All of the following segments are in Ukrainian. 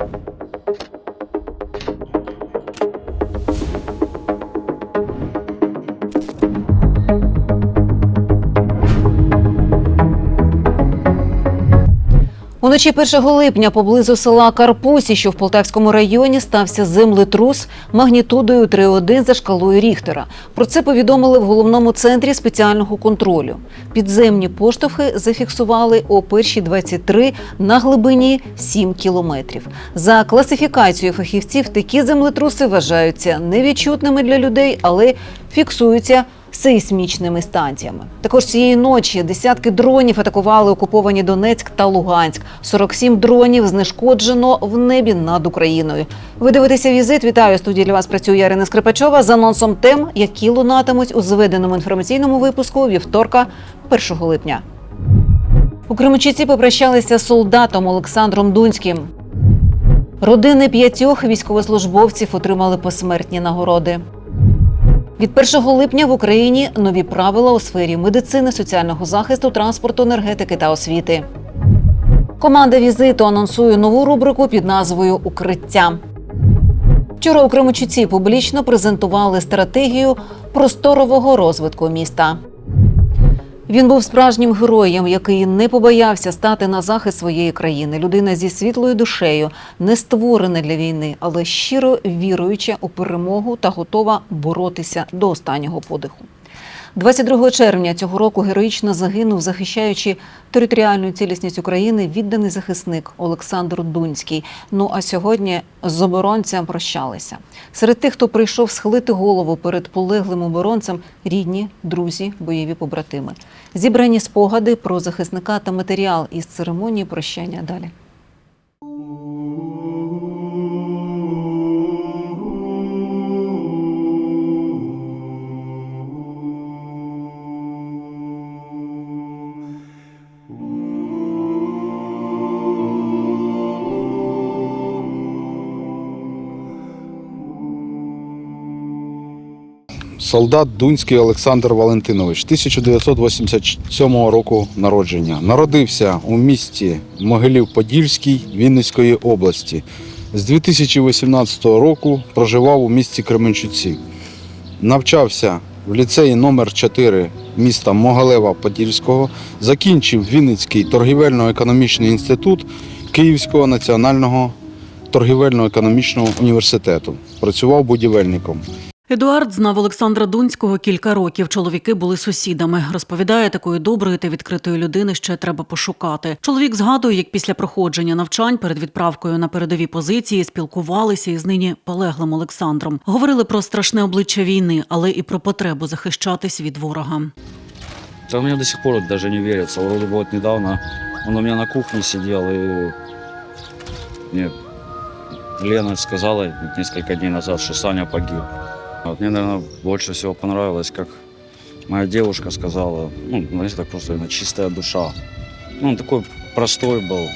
you Уночі 1 липня поблизу села Карпусі, що в Полтавському районі, стався землетрус магнітудою 3,1 за шкалою Ріхтера. Про це повідомили в головному центрі спеціального контролю. Підземні поштовхи зафіксували о 1.23 на глибині 7 кілометрів. За класифікацією фахівців, такі землетруси вважаються невідчутними для людей, але фіксуються сейсмічними станціями. Також цієї ночі десятки дронів атакували окуповані Донецьк та Луганськ. 47 дронів знешкоджено в небі над Україною. Ви дивитеся візит. Вітаю студії для вас. Працює Ярина Скрипачова з анонсом тем, які лунатимуть у зведеному інформаційному випуску вівторка, 1 липня. У Кременчуці попрощалися з солдатом Олександром Дунським. Родини п'ятьох військовослужбовців отримали посмертні нагороди. Від 1 липня в Україні нові правила у сфері медицини, соціального захисту, транспорту, енергетики та освіти. Команда візиту анонсує нову рубрику під назвою Укриття. Вчора у Кременчуці публічно презентували стратегію просторового розвитку міста. Він був справжнім героєм, який не побоявся стати на захист своєї країни. Людина зі світлою душею, не створена для війни, але щиро віруюча у перемогу та готова боротися до останнього подиху. 22 червня цього року героїчно загинув, захищаючи територіальну цілісність України, відданий захисник Олександр Дунський. Ну а сьогодні з оборонцем прощалися. Серед тих, хто прийшов схилити голову перед полеглим оборонцем, рідні, друзі, бойові побратими. Зібрані спогади про захисника та матеріал із церемонії прощання далі. Солдат Дунський Олександр Валентинович, 1987 року народження. Народився у місті Могилів-Подільський Вінницької області. З 2018 року проживав у місті Кременчуці. Навчався в ліцеї номер 4 міста Могилева-Подільського, закінчив Вінницький торгівельно-економічний інститут Київського національного торгівельно-економічного університету. Працював будівельником. Едуард знав Олександра Дунського кілька років. Чоловіки були сусідами. Розповідає, такої доброї та відкритої людини ще треба пошукати. Чоловік згадує, як після проходження навчань перед відправкою на передові позиції спілкувалися із нині полеглим Олександром. Говорили про страшне обличчя війни, але і про потребу захищатись від ворога. Да мне до сих пор даже не верится. Вроде бы вот недавно он у меня на кухне сидел, и мне Лена сказала несколько дней назад, что Саня погиб. Вот мне, наверное, больше всего понравилось, как моя девушка сказала, ну, знаете, так просто именно чистая душа. Ну, он такой простой был,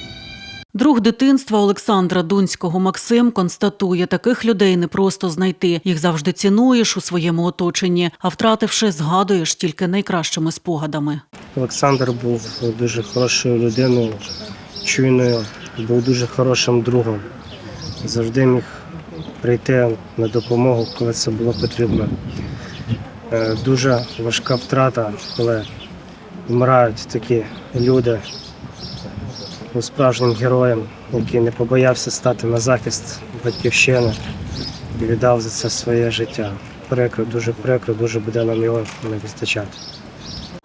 Друг дитинства Олександра Дунського Максим констатує, таких людей не просто знайти. Їх завжди цінуєш у своєму оточенні, а втративши, згадуєш тільки найкращими спогадами. Олександр був дуже хорошою людиною, чуйною, був дуже хорошим другом. Завжди міг прийти на допомогу, коли це було потрібно. Е, Дуже важка втрата, коли вмирають такі люди. Справжнім героєм, який не побоявся стати на захист батьківщини і віддав за це своє життя. Прикро, дуже прикро, дуже буде нам його не вистачати.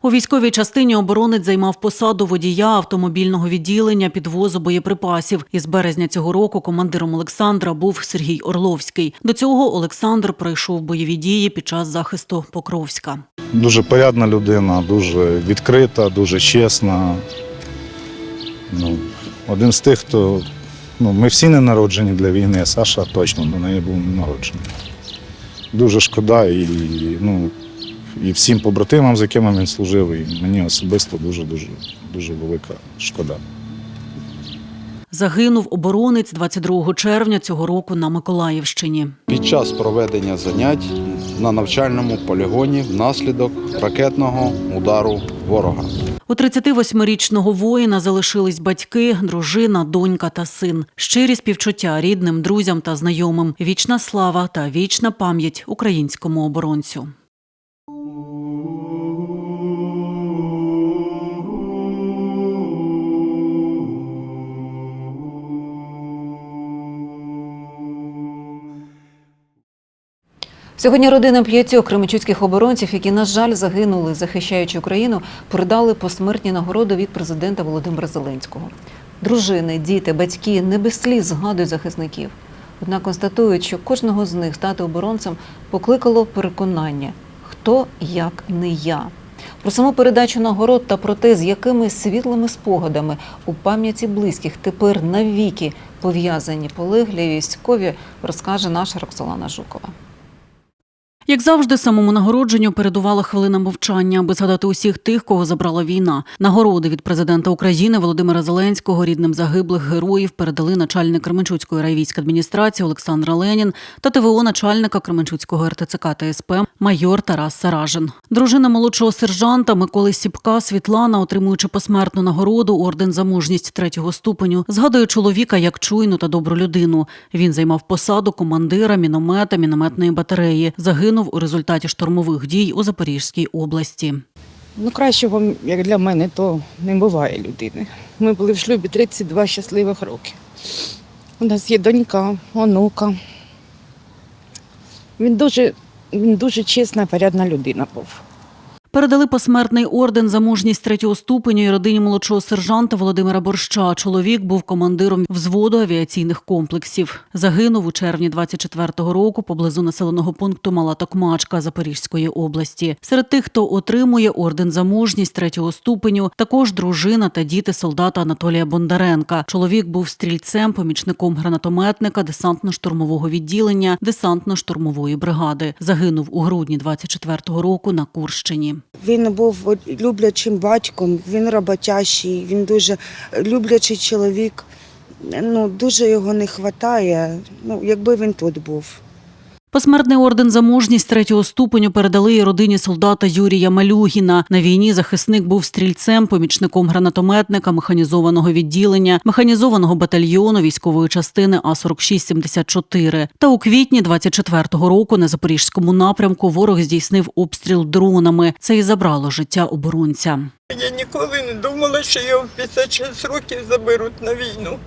У військовій частині оборонець займав посаду водія автомобільного відділення підвозу боєприпасів. Із березня цього року командиром Олександра був Сергій Орловський. До цього Олександр пройшов бойові дії під час захисту Покровська. Дуже порядна людина, дуже відкрита, дуже чесна. Ну, один з тих, хто. Ну, ми всі не народжені для війни, Саша точно до неї був не народжений. Дуже шкода і, ну, і всім побратимам, з якими він служив, і мені особисто дуже дуже дуже велика шкода. Загинув оборонець 22 червня цього року на Миколаївщині. Під час проведення занять на навчальному полігоні внаслідок ракетного удару ворога. У 38-річного воїна залишились батьки, дружина, донька та син. Щирі співчуття рідним, друзям та знайомим. Вічна слава та вічна пам'ять українському оборонцю. Сьогодні родинам п'ятьох кременчуцьких оборонців, які, на жаль, загинули, захищаючи Україну, передали посмертні нагороди від президента Володимира Зеленського. Дружини, діти, батьки не без сліз згадують захисників. Однак констатують, що кожного з них стати оборонцем покликало переконання, хто як не я. Про саму передачу нагород та про те, з якими світлими спогадами у пам'яті близьких тепер навіки пов'язані полеглі військові, розкаже наша Роксолана Жукова. Як завжди, самому нагородженню передувала хвилина мовчання, аби згадати усіх тих, кого забрала війна. Нагороди від президента України Володимира Зеленського рідним загиблих героїв передали начальник Кременчуцької райвійської адміністрації Олександр Ленін та ТВО начальника Кременчуцького РТЦК та СП майор Тарас Саражин. Дружина молодшого сержанта Миколи Сіпка Світлана, отримуючи посмертну нагороду орден за мужність третього ступеню, згадує чоловіка як чуйну та добру людину. Він займав посаду командира міномета мінометної батареї. Загинув у результаті штурмових дій у Запорізькій області. Ну, кращого, як для мене, то не буває людини. Ми були в шлюбі 32 щасливих роки. У нас є донька, онука. Він дуже, він дуже чесна, порядна людина був. Передали посмертний орден за мужність третього ступеню і родині молодшого сержанта Володимира Борща. Чоловік був командиром взводу авіаційних комплексів. Загинув у червні 24-го року поблизу населеного пункту Мала Токмачка Запорізької області. Серед тих, хто отримує орден за мужність третього ступеню, також дружина та діти солдата Анатолія Бондаренка. Чоловік був стрільцем, помічником гранатометника десантно-штурмового відділення десантно-штурмової бригади. Загинув у грудні 24-го року на Курщині. Він був люблячим батьком, він роботящий, він дуже люблячий чоловік. Ну, дуже його не вистачає, ну, якби він тут був. Посмертний орден за мужність третього ступеню передали і родині солдата Юрія Малюгіна. На війні захисник був стрільцем, помічником гранатометника, механізованого відділення, механізованого батальйону військової частини А 4674 Та у квітні 24-го року на запорізькому напрямку ворог здійснив обстріл дронами. Це і забрало життя оборонця. Я ніколи не думала, що його в 56 років заберуть на війну.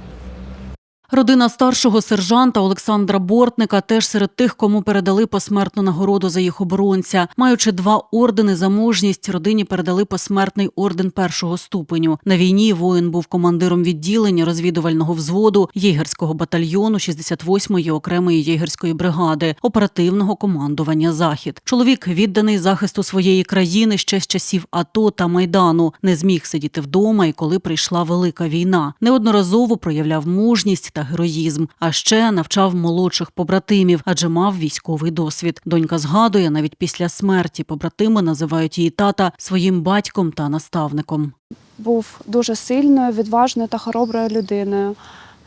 Родина старшого сержанта Олександра Бортника теж серед тих, кому передали посмертну нагороду за їх оборонця. Маючи два ордени за мужність, родині передали посмертний орден першого ступеню. На війні воїн був командиром відділення розвідувального взводу єгерського батальйону 68-ї окремої єгерської бригади оперативного командування Захід. Чоловік відданий захисту своєї країни ще з часів АТО та майдану. Не зміг сидіти вдома, і коли прийшла велика війна. Неодноразово проявляв мужність та героїзм, а ще навчав молодших побратимів, адже мав військовий досвід. Донька згадує, навіть після смерті побратими називають її тата своїм батьком та наставником. був дуже сильною, відважною та хороброю людиною.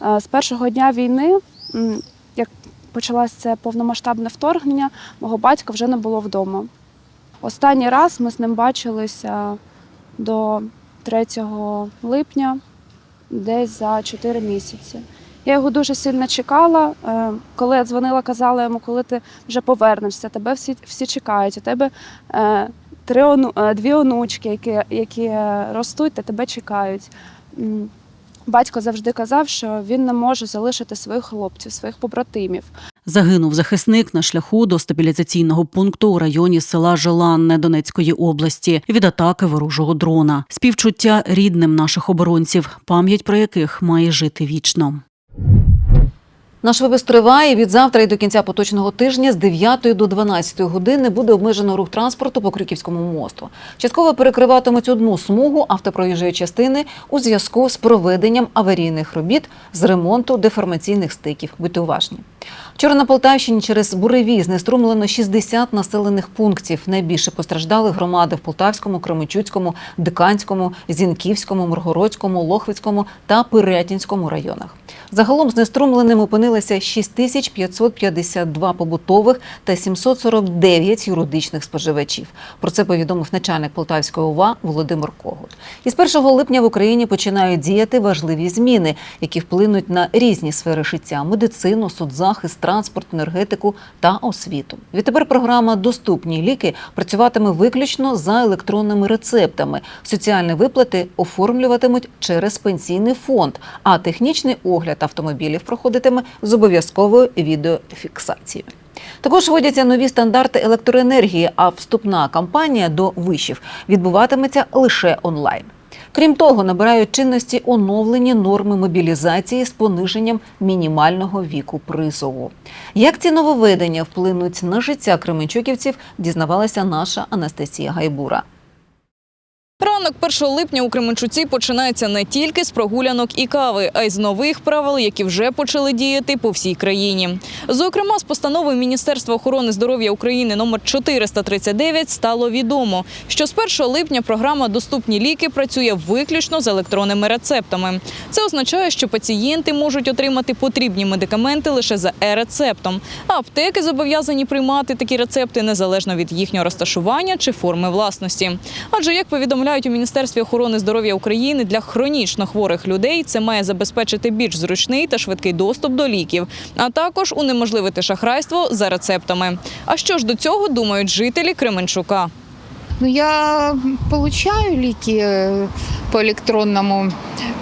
Е, З першого дня війни, як почалося це повномасштабне вторгнення, мого батька вже не було вдома. Останній раз ми з ним бачилися до 3 липня, десь за 4 місяці. Я його дуже сильно чекала. Е, Коли я дзвонила, казала йому, коли ти вже повернешся, тебе всі, всі чекають. У тебе е, три е, дві онучки, які, які ростуть та тебе чекають. Батько завжди казав, що він не може залишити своїх хлопців, своїх побратимів. Загинув захисник на шляху до стабілізаційного пункту у районі села Желанне Донецької області від атаки ворожого дрона. Співчуття рідним наших оборонців, пам'ять про яких має жити вічно. Наш випуск триває від завтра і до кінця поточного тижня з 9 до 12 години буде обмежено рух транспорту по Крюківському мосту. Частково перекриватимуть одну смугу автопроїжджої частини у зв'язку з проведенням аварійних робіт з ремонту деформаційних стиків. Будьте уважні. Вчора на Полтавщині через буревій знеструмлено 60 населених пунктів. Найбільше постраждали громади в Полтавському, Кременчуцькому, Диканському, Зінківському, Миргородському, Лохвицькому та Пирятінському районах. Загалом знеструмленим опинилися 6552 побутових та 749 юридичних споживачів. Про це повідомив начальник Полтавської ОВА Володимир Когут. Із 1 липня в Україні починають діяти важливі зміни, які вплинуть на різні сфери життя: медицину, соцзахист, транспорт, енергетику та освіту. Відтепер програма Доступні ліки працюватиме виключно за електронними рецептами. Соціальні виплати оформлюватимуть через пенсійний фонд, а технічний огляд автомобілів проходитиме з обов'язковою відеофіксацією. Також вводяться нові стандарти електроенергії, а вступна кампанія до вишів відбуватиметься лише онлайн. Крім того, набирають чинності оновлені норми мобілізації з пониженням мінімального віку призову. Як ці нововведення вплинуть на життя кременчуківців, дізнавалася наша Анастасія Гайбура. Ранок 1 липня у Кременчуці починається не тільки з прогулянок і кави, а й з нових правил, які вже почали діяти по всій країні. Зокрема, з постанови Міністерства охорони здоров'я України номер 439 стало відомо, що з 1 липня програма Доступні ліки працює виключно з електронними рецептами. Це означає, що пацієнти можуть отримати потрібні медикаменти лише за е-рецептом, а аптеки зобов'язані приймати такі рецепти незалежно від їхнього розташування чи форми власності. Адже як повідомляють у Міністерстві охорони здоров'я України для хронічно хворих людей це має забезпечити більш зручний та швидкий доступ до ліків, а також унеможливити шахрайство за рецептами. А що ж до цього думають жителі Кременчука? Ну, я получаю ліки е, по електронному.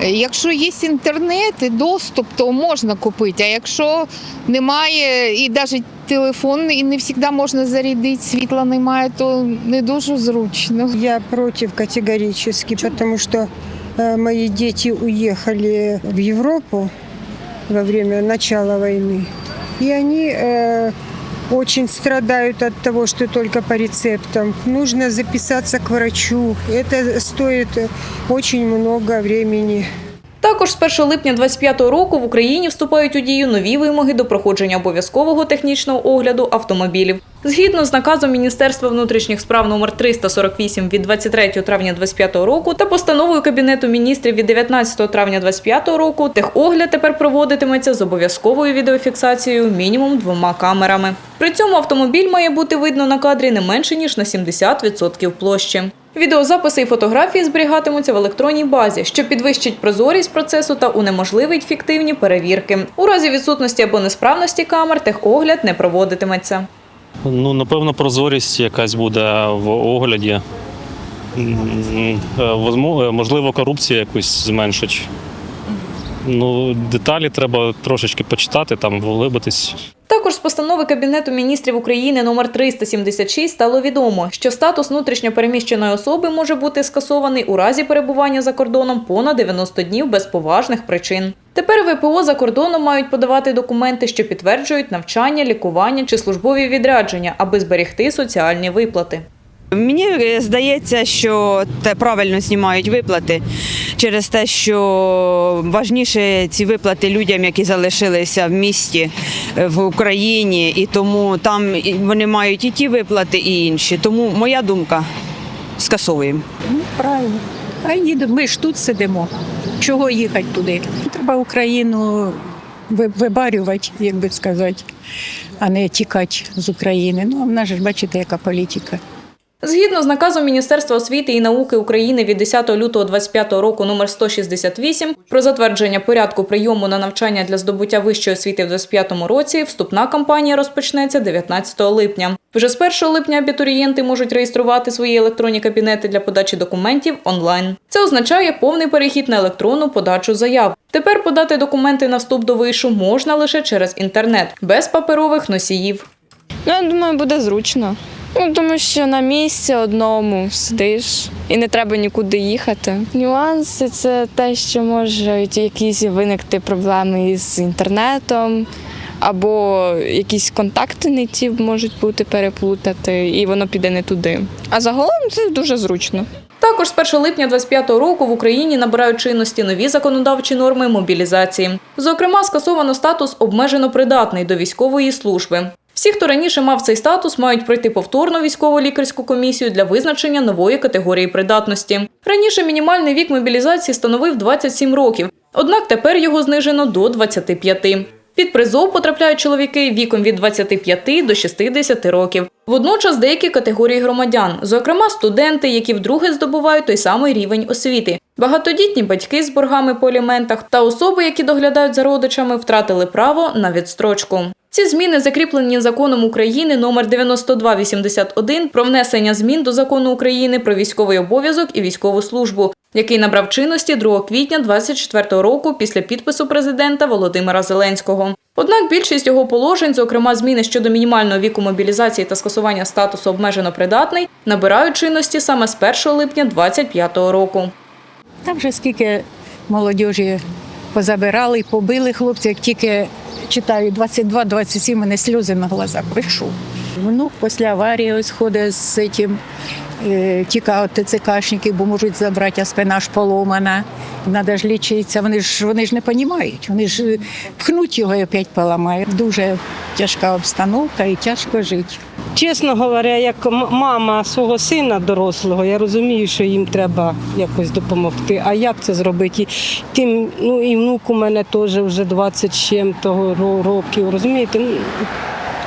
Якщо є інтернет і доступ, то можна купити. А якщо немає, і навіть телефон, і не завжди можна зарядити, світла немає, то не дуже зручно. Я против категорически, потому что э, мои дети уехали в Европу во время начала войны. И они э, очень страдают от того, что только по рецептам. Нужно записаться к врачу. Это стоит э, очень много времени. Також з 1 липня 2025 року в Україні вступають у дію нові вимоги до проходження обов'язкового технічного огляду автомобілів. Згідно з наказом Міністерства внутрішніх справ номер 348 від 23 травня 2025 року та постановою Кабінету міністрів від 19 травня 2025 року, техогляд тепер проводитиметься з обов'язковою відеофіксацією мінімум двома камерами. При цьому автомобіль має бути видно на кадрі не менше ніж на 70% площі. Відеозаписи і фотографії зберігатимуться в електронній базі, що підвищить прозорість процесу та унеможливить фіктивні перевірки. У разі відсутності або несправності камер техогляд не проводитиметься. Ну, напевно, прозорість якась буде в огляді. Е, е, Можливо, корупцію якусь зменшить. Ну, деталі треба трошечки почитати, там вглибитись. Також з постанови Кабінету міністрів України номер 376 стало відомо, що статус внутрішньопереміщеної особи може бути скасований у разі перебування за кордоном понад 90 днів без поважних причин. Тепер ВПО за кордоном мають подавати документи, що підтверджують навчання, лікування чи службові відрядження, аби зберегти соціальні виплати. Мені е, здається, що те правильно знімають виплати через те, що важніше ці виплати людям, які залишилися в місті е, в Україні, і тому там вони мають і ті виплати, і інші. Тому моя думка скасовуємо. Ну, Правильно. А їдемо. Ми ж тут сидимо. Чого їхати туди? Треба Україну вибарювати, як би сказати, а не тікати з України. Ну, а в нас ж бачите, яка політика. Згідно з наказом Міністерства освіти і науки України від 10 лютого 2025 року номер 168 про затвердження порядку прийому на навчання для здобуття вищої освіти в 2025 році, вступна кампанія розпочнеться 19 липня. Вже з 1 липня абітурієнти можуть реєструвати свої електронні кабінети для подачі документів онлайн. Це означає повний перехід на електронну подачу заяв. Тепер подати документи на вступ до вишу можна лише через інтернет, без паперових носіїв. Я думаю, буде зручно. Ну, тому що на місці одному сидиш і не треба нікуди їхати. Нюанси це те, що можуть якісь виникти проблеми із інтернетом, або якісь контакти не ті можуть бути переплутати, і воно піде не туди. А загалом це дуже зручно. Також з 1 липня 2025 року в Україні набирають чинності нові законодавчі норми мобілізації. Зокрема, скасовано статус обмежено придатний до військової служби. Всі, хто раніше мав цей статус, мають пройти повторну військово лікарську комісію для визначення нової категорії придатності. Раніше мінімальний вік мобілізації становив 27 років, однак тепер його знижено до 25. Під призов потрапляють чоловіки віком від 25 до 60 років. Водночас деякі категорії громадян, зокрема студенти, які вдруге здобувають той самий рівень освіти, багатодітні батьки з боргами по аліментах та особи, які доглядають за родичами, втратили право на відстрочку. Ці зміни закріплені законом України номер 9281 про внесення змін до закону України про військовий обов'язок і військову службу, який набрав чинності 2 квітня 2024 року після підпису президента Володимира Зеленського. Однак більшість його положень, зокрема зміни щодо мінімального віку мобілізації та скасування статусу обмежено придатний, набирають чинності саме з 1 липня 2025 року. Там вже скільки молодіжі позабирали, побили хлопців, як тільки читаю 22-27, мене сльози на глазах пишу. Внук після аварії ось ходить з цим, е, тікав ТЦКшників, бо можуть забрати, а спина ж поломана. Треба ж лічитися. Вони ж вони ж не розуміють. Вони ж е, пхнуть його і опять поламають. Дуже тяжка обстановка і тяжко жити. Чесно говоря, як мама свого сина дорослого, я розумію, що їм треба якось допомогти. А як це зробити? І Тим, ну і внук у мене теж вже 20 чим-то ро- років. Розумієте? Ну,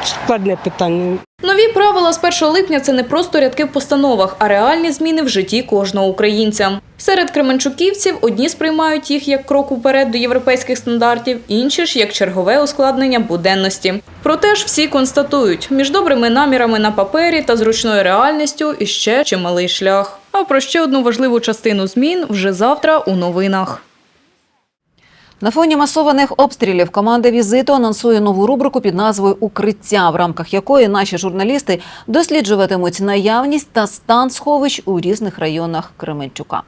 Складне питання. Нові правила з 1 липня це не просто рядки в постановах, а реальні зміни в житті кожного українця. Серед кременчуківців одні сприймають їх як крок уперед до європейських стандартів, інші ж як чергове ускладнення буденності. Проте ж всі констатують, між добрими намірами на папері та зручною реальністю іще чималий шлях. А про ще одну важливу частину змін вже завтра у новинах. На фоні масованих обстрілів команда візиту анонсує нову рубрику під назвою Укриття, в рамках якої наші журналісти досліджуватимуть наявність та стан сховищ у різних районах Кременчука.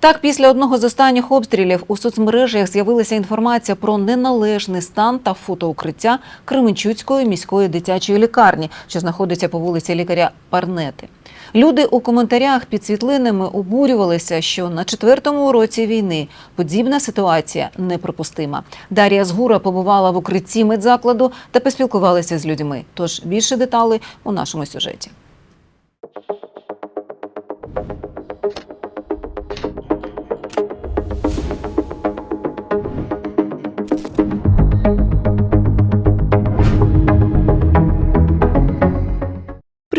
Так, після одного з останніх обстрілів у соцмережах з'явилася інформація про неналежний стан та фотоукриття Кременчуцької міської дитячої лікарні, що знаходиться по вулиці лікаря Парнети. Люди у коментарях під світлинами обурювалися, що на четвертому році війни подібна ситуація неприпустима. Дар'я Згура побувала в укритті медзакладу та поспілкувалася з людьми. Тож більше деталей у нашому сюжеті.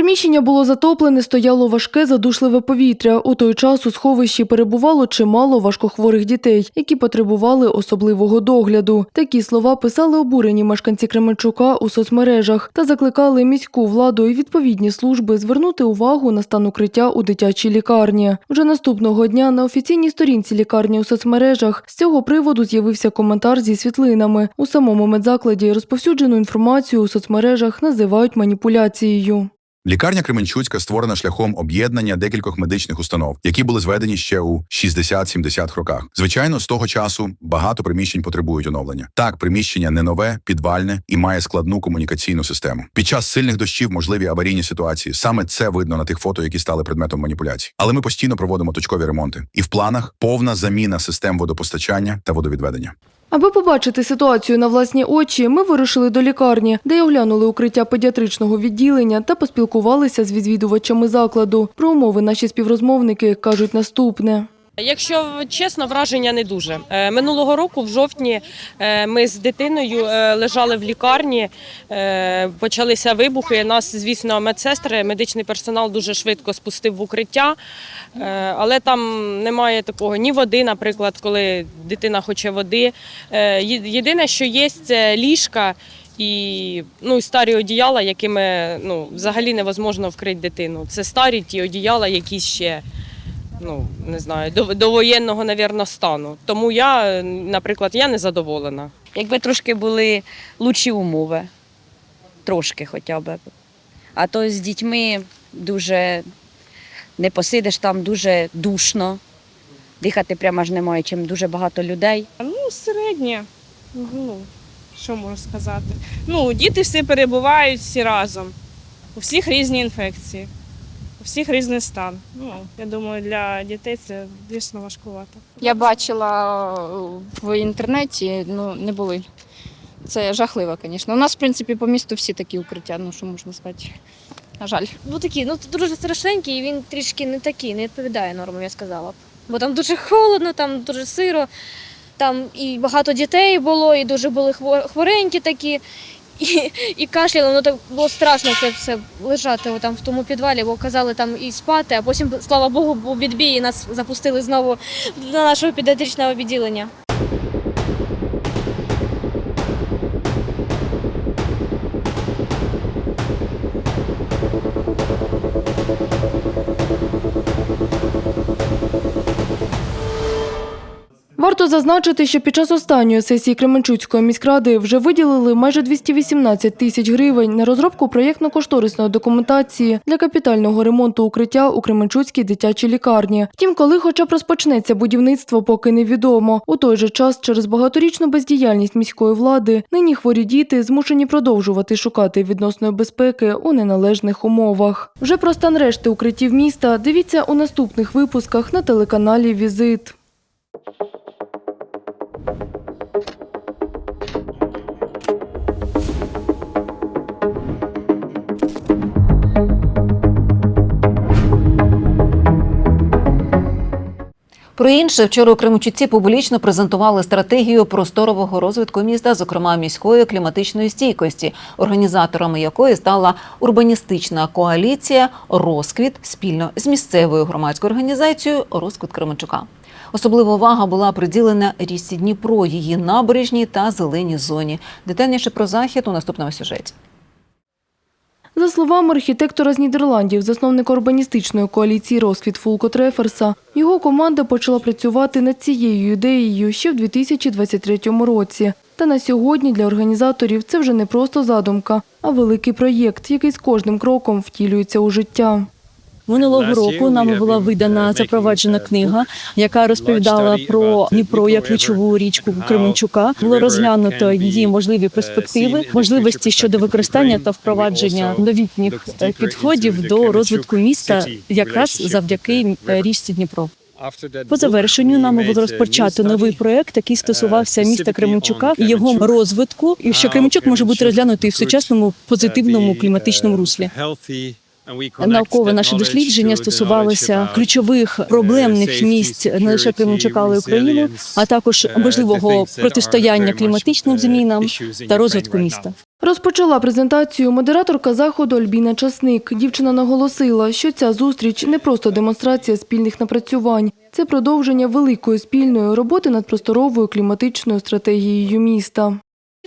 Приміщення було затоплене, стояло важке задушливе повітря. У той час у сховищі перебувало чимало важкохворих дітей, які потребували особливого догляду. Такі слова писали обурені мешканці Кременчука у соцмережах та закликали міську владу і відповідні служби звернути увагу на стан укриття у дитячій лікарні. Вже наступного дня на офіційній сторінці лікарні у соцмережах з цього приводу з'явився коментар зі світлинами. У самому медзакладі розповсюджену інформацію у соцмережах називають маніпуляцією. Лікарня Кременчуцька створена шляхом об'єднання декількох медичних установ, які були зведені ще у 60-70 роках. Звичайно, з того часу багато приміщень потребують оновлення. Так, приміщення не нове, підвальне і має складну комунікаційну систему. Під час сильних дощів можливі аварійні ситуації. Саме це видно на тих фото, які стали предметом маніпуляцій. Але ми постійно проводимо точкові ремонти. І в планах повна заміна систем водопостачання та водовідведення. Аби побачити ситуацію на власні очі, ми вирушили до лікарні, де й оглянули укриття педіатричного відділення та поспілкувалися з відвідувачами закладу. Про умови наші співрозмовники кажуть наступне. Якщо чесно, враження не дуже. Е, Минулого року, в жовтні, е, ми з дитиною е, лежали в лікарні, почалися вибухи. Нас, звісно, медсестри, медичний персонал дуже швидко спустив в укриття, але там немає такого ні води, наприклад, коли дитина хоче води. Єдине, що є, це ліжка. І ну, старі одіяла, якими ну, взагалі невозможно вкрити дитину. Це старі ті одіяла, які ще ну не знаю, до, до воєнного, навірно, стану. Тому я, наприклад, я не задоволена. Якби трошки були лучші умови, трошки хоча б. А то з дітьми дуже не посидиш там, дуже душно. Дихати прямо ж немає, чим дуже багато людей. Ну, середнє. Ну, що можу сказати? Ну, діти всі перебувають всі разом. У всіх різні інфекції. У всіх різний стан. Ну, я думаю, для дітей це дійсно важкувато. Я бачила в інтернеті, ну не були. Це жахливо, звісно. У нас, в принципі, по місту всі такі укриття, ну що можна сказати. На жаль. Ну такі, ну дуже страшненький, і він трішки не такий, не відповідає нормам, я сказала б. Бо там дуже холодно, там дуже сиро, там і багато дітей було, і дуже були хво- хворенькі такі. І, і кашляли, ну так було страшно це все лежати там в тому підвалі, бо казали там і спати, а потім, слава Богу, був відбій, і нас запустили знову до нашого педіатричного відділення. Варто зазначити, що під час останньої сесії Кременчуцької міськради вже виділили майже 218 тисяч гривень на розробку проєктно-кошторисної документації для капітального ремонту укриття у Кременчуцькій дитячій лікарні. Втім, коли хоча б розпочнеться будівництво, поки невідомо. У той же час, через багаторічну бездіяльність міської влади, нині хворі діти змушені продовжувати шукати відносної безпеки у неналежних умовах. Вже про стан решти укриттів міста дивіться у наступних випусках на телеканалі Візит. Про інше вчора у Кременчуці публічно презентували стратегію просторового розвитку міста, зокрема міської кліматичної стійкості, організаторами якої стала урбаністична коаліція Розквіт спільно з місцевою громадською організацією Розквіт Кременчука. Особлива увага була приділена річці Дніпро, її набережній та зеленій зоні. Детальніше про захід у наступному сюжеті. За словами архітектора з Нідерландів, засновника урбаністичної коаліції «Розквіт» Фулко Треферса, його команда почала працювати над цією ідеєю ще в 2023 році. Та на сьогодні для організаторів це вже не просто задумка, а великий проєкт, який з кожним кроком втілюється у життя. Минулого року нами була видана запроваджена книга, яка розповідала про Дніпро як ключову річку Кременчука. Було розглянуто її можливі перспективи, можливості щодо використання та впровадження новітніх е, підходів до розвитку міста, якраз завдяки е, річці Дніпро. По завершенню нами було розпочато новий проект, який стосувався міста Кременчука і його розвитку, і що Кременчук може бути розглянутий в сучасному позитивному кліматичному руслі. Наукове наше дослідження стосувалося ключових проблемних місць не лише але й а також можливого протистояння кліматичним змінам та розвитку міста. Розпочала презентацію модераторка заходу Альбіна Часник. Дівчина наголосила, що ця зустріч не просто демонстрація спільних напрацювань, це продовження великої спільної роботи над просторовою кліматичною стратегією міста.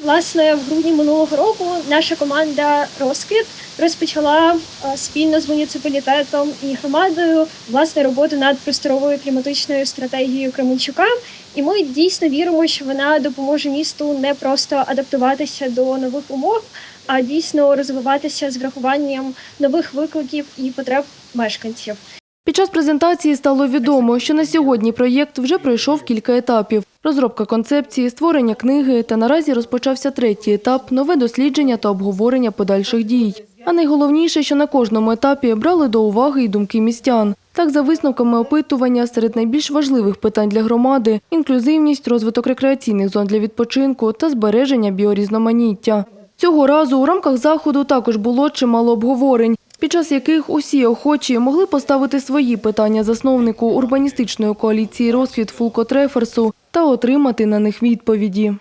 Власне, в грудні минулого року наша команда Розквіт розпочала е, спільно з муніципалітетом і громадою власне роботу над просторовою кліматичною стратегією Кременчука. І ми дійсно віримо, що вона допоможе місту не просто адаптуватися до нових умов, а дійсно розвиватися з врахуванням нових викликів і потреб мешканців. Під час презентації стало відомо, що на сьогодні проєкт вже пройшов кілька етапів: розробка концепції, створення книги та наразі розпочався третій етап нове дослідження та обговорення подальших дій. А найголовніше, що на кожному етапі брали до уваги й думки містян. Так, за висновками опитування, серед найбільш важливих питань для громади інклюзивність, розвиток рекреаційних зон для відпочинку та збереження біорізноманіття. Цього разу у рамках заходу також було чимало обговорень, під час яких усі охочі могли поставити свої питання засновнику урбаністичної коаліції «Розквіт» Фулко Треферсу та отримати на них відповіді.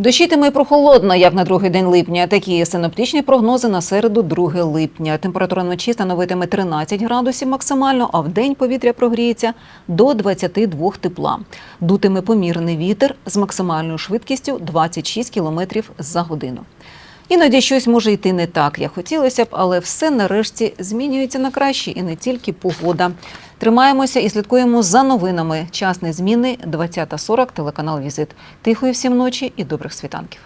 Дощитиме і прохолодно, як на другий день липня. Такі синоптичні прогнози на середу 2 липня. Температура вночі становитиме 13 градусів максимально, а в день повітря прогріється до 22 тепла. Дутиме помірний вітер з максимальною швидкістю 26 км за годину. Іноді щось може йти не так, як хотілося б, але все нарешті змінюється на краще і не тільки погода. Тримаємося і слідкуємо за новинами. Час незмінний, 20.40, телеканал Візит. Тихої всім ночі і добрих світанків.